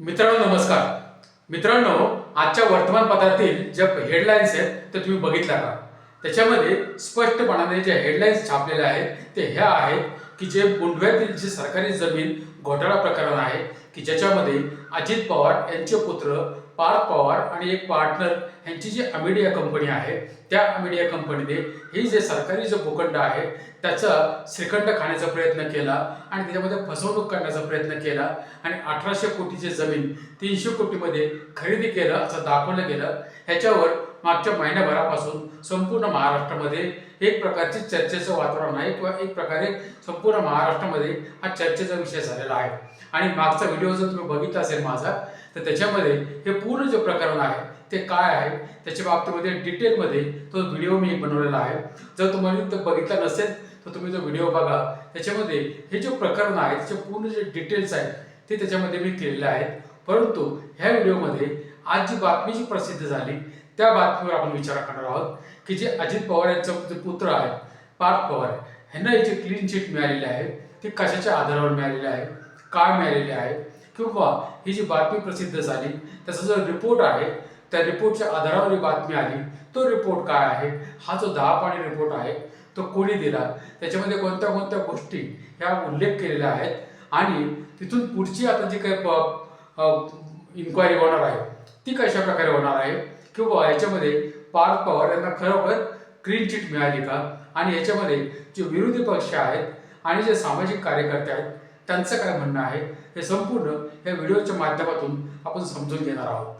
मित्रांनो नमस्कार. मित्रांनो आजच्या वर्तमानपत्रातील ज्या हेडलाईन्स आहेत ते तुम्ही बघितल्या का? त्याच्यामध्ये स्पष्टपणाने जे हेडलाईन्स छापलेले आहेत ते ह्या आहेत की जे मुंडव्यातील जे सरकारी जमीन घोटाळा प्रकरण आहे की ज्याच्यामध्ये अजित पवार यांचे पुत्र पार्थ पवार आणि एक पार्टनर यांची जी अमिडिया कंपनी आहे त्या अमिडिया कंपनीने ही जे सरकारी जो भूखंड आहे त्याचा श्रीखंड खाण्याचा प्रयत्न केला आणि त्याच्यामध्ये फसवणूक करण्याचा प्रयत्न केला आणि अठराशे कोटीची जमीन तीनशे कोटीमध्ये खरेदी केलं असं दाखवलं गेलं. ह्याच्यावर मागच्या महिन्याभरापासून संपूर्ण महाराष्ट्रामध्ये एक प्रकारची चर्चेचं वातावरण आहे किंवा एक प्रकारे संपूर्ण महाराष्ट्रामध्ये हा चर्चेचा विषय झालेला आहे. आणि मागचा व्हिडिओ जर तुम्ही बघितला असेल माझा तर त्याच्यामध्ये हे पूर्ण जे प्रकरण आहे ते काय आहे? त्याच्या बाबतीमध्ये डिटेलमध्ये तो व्हिडिओ मी बनवलेला आहे. जर तुम्हाला तो बघितला नसेल तर तुम्ही जो व्हिडिओ बघा. त्याच्यामध्ये हे जे प्रकरण आहे त्याचे पूर्ण जे डिटेल्स आहेत ते त्याच्यामध्ये मी केलेले आहेत. परंतु ह्या व्हिडिओमध्ये आज जी बातमी जी प्रसिद्ध झाली त्या बातमीवर आपण विचार करणार आहोत की जे अजित पवार यांचा जे पुत्र आहे पार्थ पवार ह्यांना ही क्लीन चिट मिळालेली आहे ती कशाच्या आधारावर मिळालेली आहे? काय मिळालेली आहे? किंवा ही जी बातमी प्रसिद्ध झाली त्याचा जो रिपोर्ट आहे त्या रिपोर्टच्या आधारावर जी बातमी आली तो रिपोर्ट काय आहे? हा जो दहा पाणी रिपोर्ट आहे तो कोणी दिला? त्याच्यामध्ये कोणत्या कोणत्या गोष्टी ह्या उल्लेख केलेल्या आहेत? आणि तिथून पुढची आता जी काही इन्क्वायरी होणार आहे ती कशा प्रकारे होणार आहे? किंवा याच्यामध्ये पार्थ पवार यांना खरोखर क्लीन चिट मिळाली का? आणि याच्यामध्ये जे विरोधी पक्ष आहेत आणि जे सामाजिक कार्यकर्ते आहेत त्यांचं काय म्हणणं आहे हे संपूर्ण या व्हिडिओच्या माध्यमातून आपण समजून घेणार आहोत.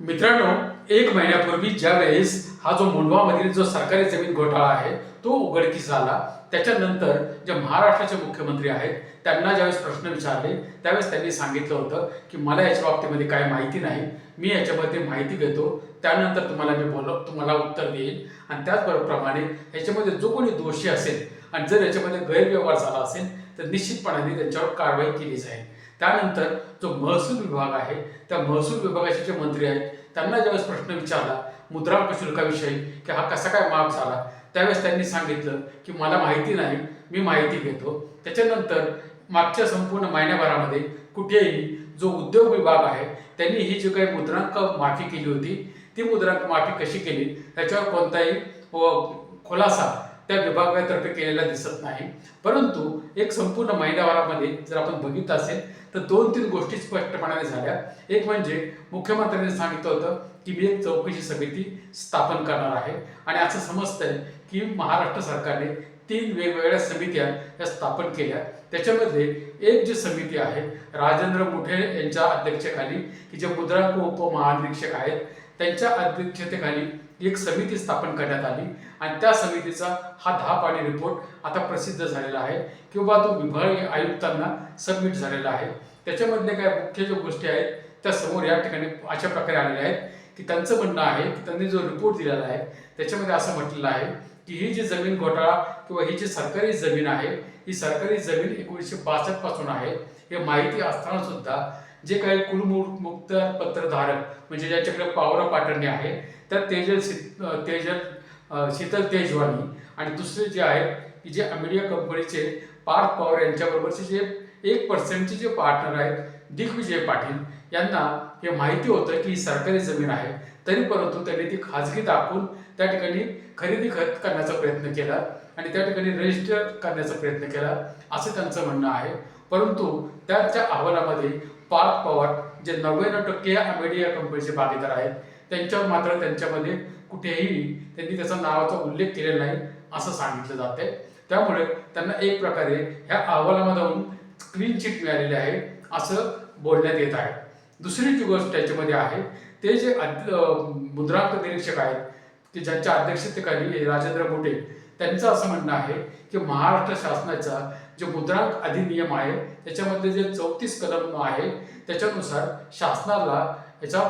मित्रांनो एक महिन्यापूर्वी ज्या वेळेस हा जो मुंडवामधील जो सरकारी जमीन घोटाळा आहे तो उघडकीस आला. त्याच्यानंतर जे महाराष्ट्राचे मुख्यमंत्री आहेत त्यांना ज्यावेळेस प्रश्न विचारले त्यावेळेस त्यांनी सांगितलं होतं की मला याच्या बाबतीमध्ये काय माहिती नाही. मी याच्यामध्ये माहिती घेतो. त्यानंतर तुम्हाला मी बोल तुम्हाला उत्तर देईल आणि त्याचप्रमाणे याच्यामध्ये जो कोणी दोषी असेल आणि जर याच्यामध्ये गैरव्यवहार झाला असेल तर निश्चितपणाने त्यांच्यावर कारवाई केली जाईल. त्यानंतर जो महसूल विभाग आहे त्या महसूल विभागाचे जे मंत्री आहेत त्यांना ज्यावेळेस प्रश्न विचारला मुद्रांक शुल्काविषयी की हा कसा काय माफ झाला त्यावेळेस त्यांनी सांगितलं की मला माहिती नाही मी माहिती घेतो. त्याच्यानंतर मागच्या संपूर्ण महिन्याभरामध्ये कुठेही जो उद्योग विभाग आहे त्यांनी ही जी काही मुद्रांक माफी केली होती ती मुद्रांक माफी कशी केली? त्याच्यावर कोणताही व खुलासा त्या विभागातर्फे केलेला दिसत नाही. परंतु एक संपूर्ण महिनाभरामध्ये जर आपण बघितलं असेल तर दोन तीन गोष्टी स्पष्टपणाने झाल्या. एक म्हणजे मुख्यमंत्र्यांनी सांगितलं होतं की मी एक चौकशी समिती स्थापन करणार आहे. आणि असं समजतंय की महाराष्ट्र सरकारने तीन वेगवेगळ्या समित्या या स्थापन केल्या. त्याच्यामध्ये एक जी समिती आहे राजेंद्र मुठे यांच्या अध्यक्षतेखाली की जे मुद्रांक उपमहानिरीक्षक आहेत त्यांच्या अध्यक्षतेखाली एक समिती स्थापन करण्यात आली आणि त्या समितीचा हा दहा पाणी रिपोर्ट आता प्रसिद्ध झालेला आहे. किंवा तो विभागीय आयुक्तांना सबमिट झालेला आहे. त्याच्यामधले काय मुख्य ज्या गोष्टी आहेत त्या समोर या ठिकाणी अशा प्रकारे आलेल्या आहेत की त्यांचं म्हणणं आहे की त्यांनी जो रिपोर्ट दिलेला आहे त्याच्यामध्ये असं म्हटलेलं आहे की ही जी जमीन घोटाळा किंवा ही जी सरकारी जमीन आहे ही सरकारी जमीन एकोणीसशे बासष्टपासून आहे. हे माहिती असताना सुद्धा जे काही कुलमुक्त पत्रधारक म्हणजे ज्याच्याकडे पावरा पाटणे आहे तर तेजल शीत तेजल शीतल तेजवानी आणि दुसरे जे आहेत की जे अमेरिया कंपनीचे पार्थ पवार यांच्याबरोबरचे जे एक पर्सेंटचे जे पार्टनर आहेत दिग्विजय पाटील यांना हे माहिती होतं की ही सरकारी जमीन आहे तरी परंतु त्यांनी ती खाजगी दाखवून त्या ठिकाणी खरेदी खत करण्याचा प्रयत्न केला आणि त्या ठिकाणी रजिस्टर करण्याचा प्रयत्न केला असं त्यांचं म्हणणं आहे. परंतु त्यांच्या अहवालामध्ये पार्थ पवार जे नव्याण्णव टक्के या अमेडिया कंपनीचे भागीदार आहेत त्यांच्यावर मात्र त्यांच्यामध्ये कुठेही त्यांनी त्याचा नावाचा उल्लेख केलेला नाही असं सांगितलं जाते त्यामुळे त्यांना एक प्रकारे ह्या अहवालामधून क्लीन चिट मिळालेली आहे असं बोलण्यात येत आहे. दुसरी जी गोष्ट त्याच्यामध्ये आहे ते जे मुद्रांक निरीक्षक आहेत की ज्यांच्या अध्यक्षतेखाली राजेंद्र मोठे त्यांचं असं म्हणणं आहे की महाराष्ट्र शासनाचा जे मुद्रांक अधिनियम आहे त्याच्यामध्ये जे चौतीस कलम आहे त्याच्यानुसार शासनाला याचा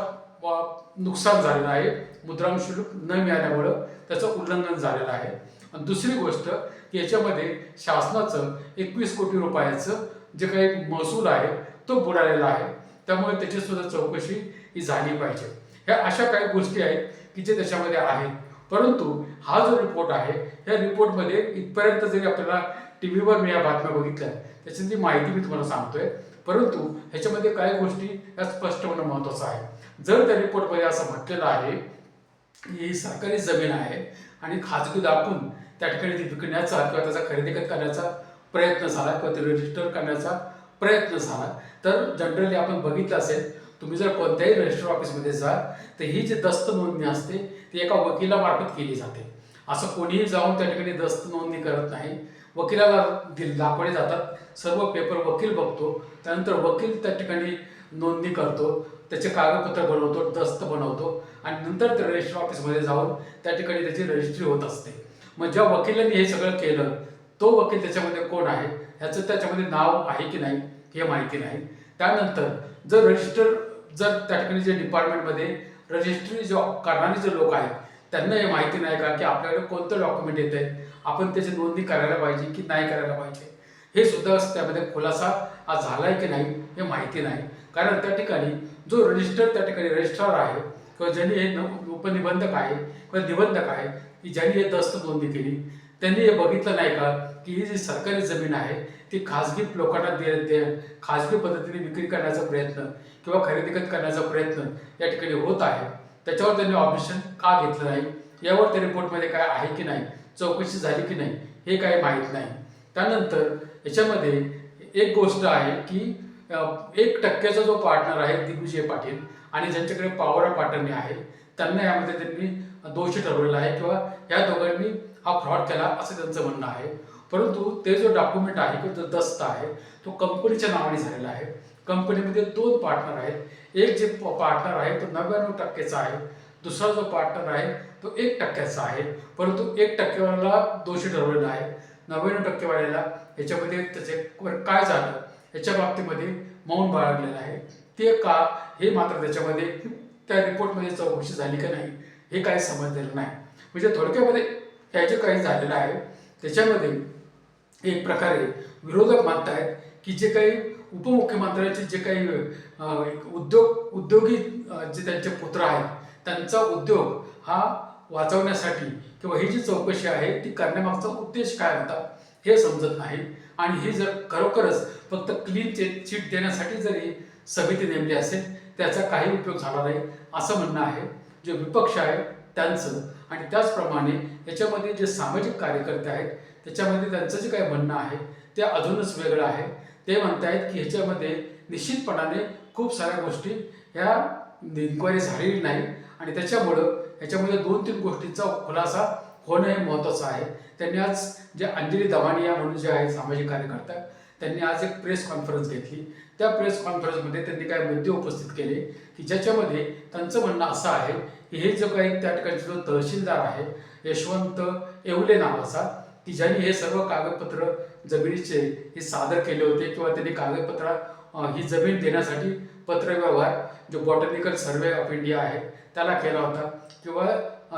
नुकसान झालेलं आहे. मुद्राम शुल्क न मिळाल्यामुळं त्याचं उल्लंघन झालेलं आहे. आणि दुसरी गोष्ट की याच्यामध्ये शासनाचं एकवीस कोटी रुपयाचं जे काही महसूल आहे तो बुडालेला आहे. त्यामुळे त्याची सुद्धा चौकशी ही झाली पाहिजे. ह्या अशा काही गोष्टी आहेत की जे त्याच्यामध्ये आहेत. परंतु हा जो रिपोर्ट आहे या रिपोर्टमध्ये इथपर्यंत जरी आपल्याला टी व्हीवर मी या बातम्या बघितल्या त्याची ती माहिती मी तुम्हाला सांगतोय. परंतु ह्याच्यामध्ये काही गोष्टी या स्पष्ट होणं महत्त्वाचं आहे. जर त्या रिपोर्टमध्ये असं म्हटलेलं आहे की ही सरकारी जमीन आहे आणि खाजगी दाखवून त्या ठिकाणी ती विकण्याचा किंवा त्याचा खरेदी करण्याचा प्रयत्न झाला किंवा ते रजिस्टर करण्याचा प्रयत्न झाला तर जनरली आपण बघितलं असेल तुम्ही जर कोणत्याही रजिस्टर ऑफिसमध्ये जा तर ही जी दस्त नोंदणी असते ती एका वकिलामार्फत केली जाते. असं कोणीही जाऊन त्या ठिकाणी दस्त नोंदणी करत नाही. वकिलाला दिल दाखवले जातात. सर्व पेपर वकील बघतो. त्यानंतर वकील त्या ठिकाणी नोंदणी करतो. त्याचे कागदपत्र बनवतो दस्त बनवतो आणि नंतर ते रजिस्टर ऑफिसमध्ये जाऊन त्या ठिकाणी त्याची रजिस्ट्री होत असते. मग ज्या वकिलांनी हे सगळं केलं तो वकील त्याच्यामध्ये कोण आहे? ह्याचं त्याच्यामध्ये नाव आहे की नाही हे माहिती नाही. त्यानंतर जर रजिस्टर जर त्या ठिकाणी जे डिपार्टमेंटमध्ये रजिस्ट्री जो करणारे जे लोक आहेत त्यांना हे माहिती नाही का की आपल्याकडे कोणतं डॉक्युमेंट येत आहे आपण त्याची नोंदणी करायला पाहिजे की नाही करायला पाहिजे? हे सुद्धा त्यामध्ये खुलासा झाला आहे की नाही हे माहिती नाही. कारण त्या ठिकाणी जो रजिस्टर त्या ठिकाणी रजिस्ट्रार आहे किंवा ज्यांनी हे उपनिबंधक आहे किंवा निबंधक आहे की ज्यांनी हे दस्त नोंदणी केली त्यांनी हे बघितलं नाही का की ही जी सरकारी जमीन आहे ती खाजगी लोकांना दे दे खाजगी पद्धतीने विक्री करण्याचा प्रयत्न किंवा खरेदी करण्याचा प्रयत्न या ठिकाणी होत आहे त्याच्यावर त्यांनी ऑब्जेक्शन का घेतलं नाही यावर त्या रिपोर्टमध्ये काय आहे की नाही चौकशी झाली की नाही हे काही माहीत नाही. त्यानंतर याच्यामध्ये एक गोष्ट आहे की एक टक्क्याचा जो पार्टनर आहे दिग्विजय पाटील आणि ज्यांच्याकडे पॉवर ऑफ पार्टनर आहे त्यांना यामध्ये त्यांनी दोषी ठरवलेला आहे किंवा या दोघांनी हा फ्रॉड केला असं त्यांचं म्हणणं आहे. परंतु ते जो डॉक्युमेंट आहे किंवा जो दस्त आहे तो कंपनीच्या नावाने झालेला आहे. कंपनीमध्ये दोन पार्टनर आहेत. एक जे पार्टनर आहे तो नव्याण्णव टक्केचा आहे. दुसरा जो पार्टनर आहे तो एक टक्क्याचा आहे. परंतु एक टक्केवाल्याला दोषी ठरवलेला आहे. नव्याण्णव टक्केवाल्याला याच्यामध्ये त्याचे काय झालं? याच्या बाबतीमध्ये मौन बाळगलेलं आहे. ते का हे मात्र त्याच्यामध्ये त्या रिपोर्टमध्ये चौकशी झाली का नाही हे काही समजलेलं नाही. म्हणजे थोडक्यामध्ये हे जे काही झालेलं आहे त्याच्यामध्ये एक प्रकारे विरोधक मानतायत की जे काही उपमुख्यमंत्र्यांचे जे काही उद्योग उद्योगी जे त्यांचे पुत्र आहेत त्यांचा उद्योग हा वाचवण्यासाठी किंवा ही जी चौकशी आहे ती करण्यामागचा उद्देश काय होता? हे समजत नाही आणि ही जर खरोखरच फक्त क्लीन चिट देण्यासाठी जरी समिती नेमली असेल त्याचा काही उपयोग झाला नाही असं म्हणणं आहे. जे विपक्ष आहे त्यांचं आणि त्याचप्रमाणे याच्यामध्ये जे सामाजिक कार्यकर्ते आहेत त्याच्यामध्ये त्यांचं जे काही म्हणणं आहे ते अजूनच वेगळं आहे. ते म्हणतायत की ह्याच्यामध्ये निश्चितपणाने खूप साऱ्या गोष्टी ह्या इन्क्वायरी झालेली नाही. आणि त्याच्यामुळं ह्याच्यामध्ये दोन तीन गोष्टींचा खुलासा होणं हे महत्त्वाचं आहे. त्यांनी आज जे अंजली दवानिया म्हणून जे आहे सामाजिक कार्यकर्ता त्यांनी आज एक प्रेस कॉन्फरन्स घेतली. त्या प्रेस कॉन्फरन्समध्ये त्यांनी काही मुद्दे उपस्थित केले की ज्याच्यामध्ये त्यांचं म्हणणं असं आहे की हे जो काही त्या ठिकाणचा जो तहसीलदार आहे यशवंत येवले नावाचा की ज्यांनी हे सर्व कागदपत्र जमिनीचे हे सादर केले होते किंवा त्यांनी कागदपत्र ही जमीन देण्यासाठी पत्रव्यवहार जो बॉटनिकल सर्वे ऑफ इंडिया आहे त्याला केला होता. किंवा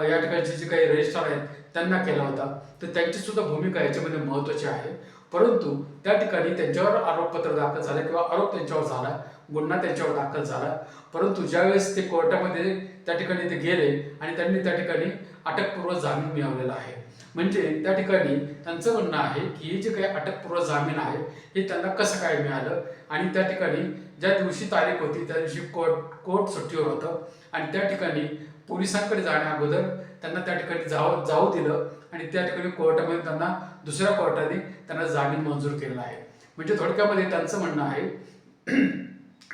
या ठिकाणचे जे काही रजिस्टर आहेत त्यांना केला होता. तर त्यांची सुद्धा भूमिका याच्यामध्ये महत्वाची आहे. परंतु त्या ठिकाणी त्यांच्यावर आरोपपत्र दाखल झालं किंवा आरोप त्यांच्यावर झाला गुन्हा त्यांच्यावर दाखल झाला. परंतु ज्यावेळेस ते कोर्टामध्ये त्या ठिकाणी ते गेले आणि त्यांनी त्या ठिकाणी अटकपूर्व जामीन मिळवलेला आहे. म्हणजे त्या ठिकाणी त्यांचं म्हणणं आहे की हे जे काही अटकपूर्व जामीन आहे हे त्यांना कसं काय मिळालं? आणि त्या ठिकाणी ज्या दिवशी तारीख होती त्या दिवशी कोर्ट कोर्ट सुट्टीवर होतं. आणि त्या ठिकाणी पोलिसांकडे जाण्या अगोदर त्यांना त्या ठिकाणी जाऊ जाऊ दिलं आणि त्या ठिकाणी कोर्टामध्ये त्यांना दुसऱ्या कोर्टाने त्यांना जामीन मंजूर केलेला आहे. म्हणजे थोडक्यामध्ये त्यांचं म्हणणं आहे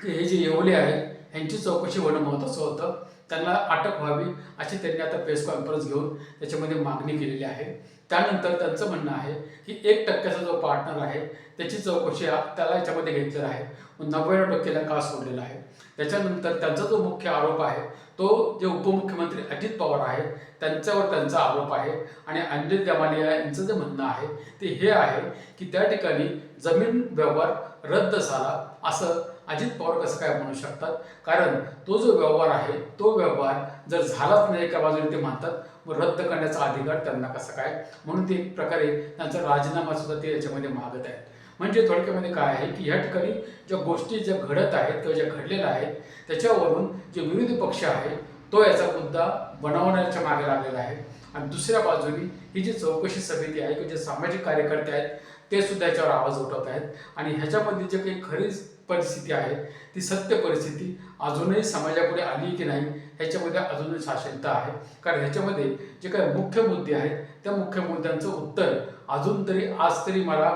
की हे जे येवले आहेत यांची चौकशी होणं महत्त्वाचं होतं. त्यांना अटक व्हावी अशी त्यांनी आता प्रेस कॉन्फरन्स घेऊन त्याच्यामध्ये मागणी केलेली आहे. त्यानंतर त्यांचं म्हणणं आहे की एक टक्क्याचा जो पार्टनर आहे त्याची चौकशी त्याला याच्यामध्ये घेतलेला आहे. नव्याण्णव टक्केला का सोडलेला आहे. त्याच्यानंतर त्यांचा जो मुख्य आरोप आहे तो जे उपमुख्यमंत्री अजित पवार आहे त्यांच्यावर त्यांचा आरोप आहे आणि अंजली दमानिया यांचं जे म्हणणं आहे ते हे आहे की त्या ठिकाणी जमीन व्यवहार रद्द झाला असं अजित पवार कसं काय म्हणू शकतात? कारण तो जो व्यवहार आहे तो व्यवहार जर झालाच नाही एका बाजूने ते म्हणतात व रद्द करण्याचा अधिकार त्यांना कसा काय? म्हणून ते एक प्रकारे त्यांचा राजीनामा सुद्धा ते याच्यामध्ये मागत आहेत. म्हणजे थोडक्यामध्ये काय आहे की या ठिकाणी ज्या गोष्टी ज्या घडत आहेत किंवा ज्या घडलेल्या आहेत त्याच्यावरून जे विरोधी पक्ष आहे तो याचा मुद्दा बनवण्याच्या मागे लागलेला आहे. आणि दुसऱ्या बाजूनी ही जी चौकशी समिती आहे किंवा जे सामाजिक कार्यकर्ते आहेत ते सुद्धा याच्यावर आवाज उठवत आहेत. आणि ह्याच्यामध्ये जे काही खरी परिस्थिती आहे ती सत्य परिस्थिती अजूनही समाजापुढे आली की नाही ह्याच्यामध्ये अजूनही साशंकता आहे. कारण ह्याच्यामध्ये जे काही मुख्य मुद्दे आहेत त्या मुख्य मुद्द्यांचं उत्तर अजून तरी आज तरी मला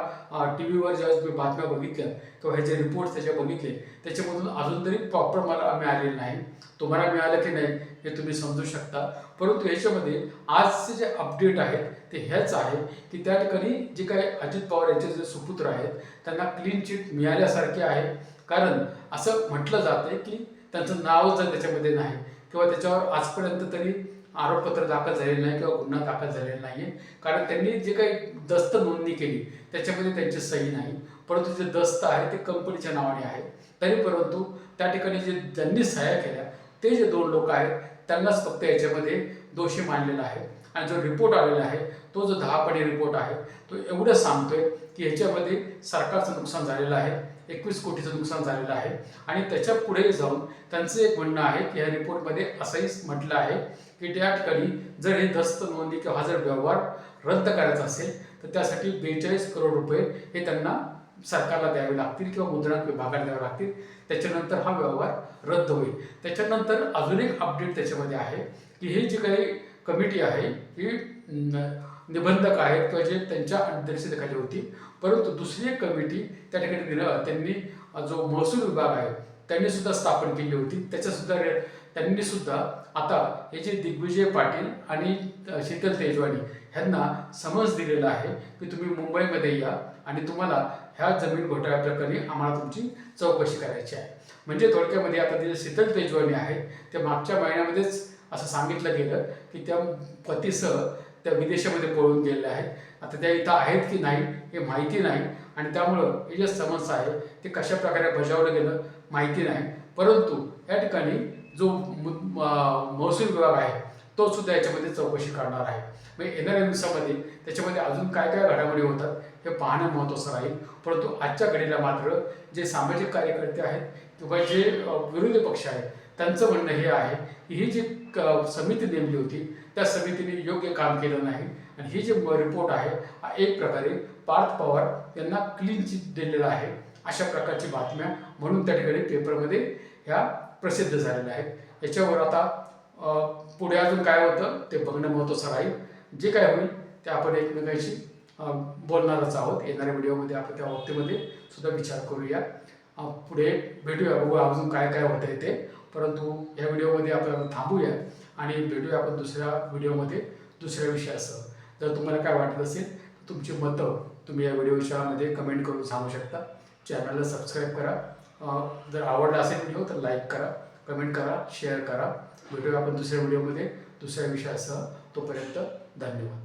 टी व्हीवर ज्यावेळेस मी बातम्या बघितल्या किंवा ह्याचे रिपोर्ट्स त्याचे बघितले त्याच्यामधून अजून तरी प्रॉपर मला मिळालेलं नाही. तुम्हाला मिळालं की नाही हे तुम्ही समजू शकता. परंतु ह्याच्यामध्ये आजचे जे अपडेट आहेत ते हेच आहे की त्या ठिकाणी जे काही अजित पवार यांचे जे सुपुत्र आहेत त्यांना क्लीन चिट मिळाल्यासारखे आहे. कारण असं म्हटलं जातं की त्यांचं नाव जर त्याच्यामध्ये नाही किंवा त्याच्यावर आजपर्यंत तरी आरोपपत्र दाखल झालेलं नाही किंवा गुन्हा दाखल झालेला नाही आहे कारण त्यांनी जे काही दस्त नोंदणी केली त्याच्यामध्ये त्यांची सही नाही. परंतु जे दस्त आहे ते कंपनीच्या नावाने आहे. तरी परंतु त्या ठिकाणी जे ज्यांनी सह्या केल्या ते जे दोन लोक आहेत त्यांनाच फक्त याच्यामध्ये दोषी मानलेला आहे. आणि जो रिपोर्ट आलेला आहे तो जो दहा पाणी रिपोर्ट आहे तो एवढं सांगतोय की ह्याच्यामध्ये सरकारचं नुकसान झालेलं आहे. एकवीस कोटीचं नुकसान झालेलं आहे. आणि त्याच्या पुढे जाऊन त्यांचं एक म्हणणं आहे की ह्या रिपोर्टमध्ये असंही म्हटलं आहे की त्या ठिकाणी जर हे दस्त नोंदणी किंवा हा जर व्यवहार रद्द करायचा असेल तर त्यासाठी बेचाळीस करोड रुपये हे त्यांना सरकारला द्यावे लागतील किंवा मुद्रांक विभागाला द्यावे लागतील. त्याच्यानंतर हा व्यवहार रद्द होईल. त्याच्यानंतर अजून एक अपडेट त्याच्यामध्ये आहे की ही जी काही कमिटी आहे ही निबंधक आहेत किंवा जे त्यांच्या अध्यक्षतेखाली होती. परंतु दुसरी एक कमिटी त्या ठिकाणी दिलं त्यांनी जो महसूल विभाग आहे त्यांनी सुद्धा स्थापन केली होती. त्याच्यासुद्धा त्यांनी सुद्धा आता हे जे दिग्विजय पाटील आणि शीतल तेजवानी ह्यांना समज दिलेला आहे की तुम्ही मुंबईमध्ये या आणि तुम्हाला ह्या जमीन घोटाळ्या प्रकरणी आम्हाला तुमची चौकशी करायची आहे. म्हणजे थोडक्यामध्ये आता जे शीतल तेजवानी आहेत ते मागच्या महिन्यामध्येच असं सांगितलं गेलं की त्या पतीसह त्या विदेशामध्ये पळून गेलेल्या आहेत. आता त्या इथं आहेत की नाही हे माहिती नाही. आणि त्यामुळं हे जे समस्या आहे ते कशा प्रकारे बजावलं गेलं माहिती नाही. परंतु या ठिकाणी जो महसूल विभाग आहे तो सुद्धा याच्यामध्ये चौकशी करणार आहे. म्हणजे येणाऱ्या दिवसामध्ये त्याच्यामध्ये अजून काय काय घडामोडी होतात हे पाहणं महत्त्वाचं राहील. परंतु आजच्या घडीला मात्र जे सामाजिक कार्यकर्ते आहेत किंवा जे विरोधी पक्ष आहेत त्यांचं म्हणणं हे आहे की ही जी क- समिती नेमली होती त्या समितीने योग्य काम केलं नाही. आणि ही जे रिपोर्ट आहे हा एक प्रकारे पार्थ पवार यांना क्लीन चिट दिलेला आहे अशा प्रकारची बातम्या म्हणून त्या ठिकाणी पेपरमध्ये ह्या प्रसिद्ध झालेल्या आहेत. याच्यावर आता पुढे अजून काय होतं ते बघणं महत्त्वाचं राहील. जे काय होईल ते आपण एकमेकांशी बोलणारच आहोत. येणाऱ्या व्हिडिओमध्ये आपण त्या बाबतीमध्ये सुद्धा विचार करूया. पुढे भेटूया बघू अजून काय काय होतं ते. परंतु या व्हिडिओमध्ये आपण थांबूया आणि भेटूया आपण दुसऱ्या व्हिडिओमध्ये दुसऱ्या विषयासह. जर तुम्हाला काय वाटत असेल तर तुमची मतं तुम्ही या व्हिडिओच्यामध्ये कमेंट करून सांगू शकता. चॅनलला सबस्क्राईब करा. जर आवडला असेल व्हिडिओ तर लाईक करा कमेंट करा शेअर करा. भेटूया आपण दुसऱ्या व्हिडिओमध्ये दुसऱ्या विषयासह. तोपर्यंत धन्यवाद.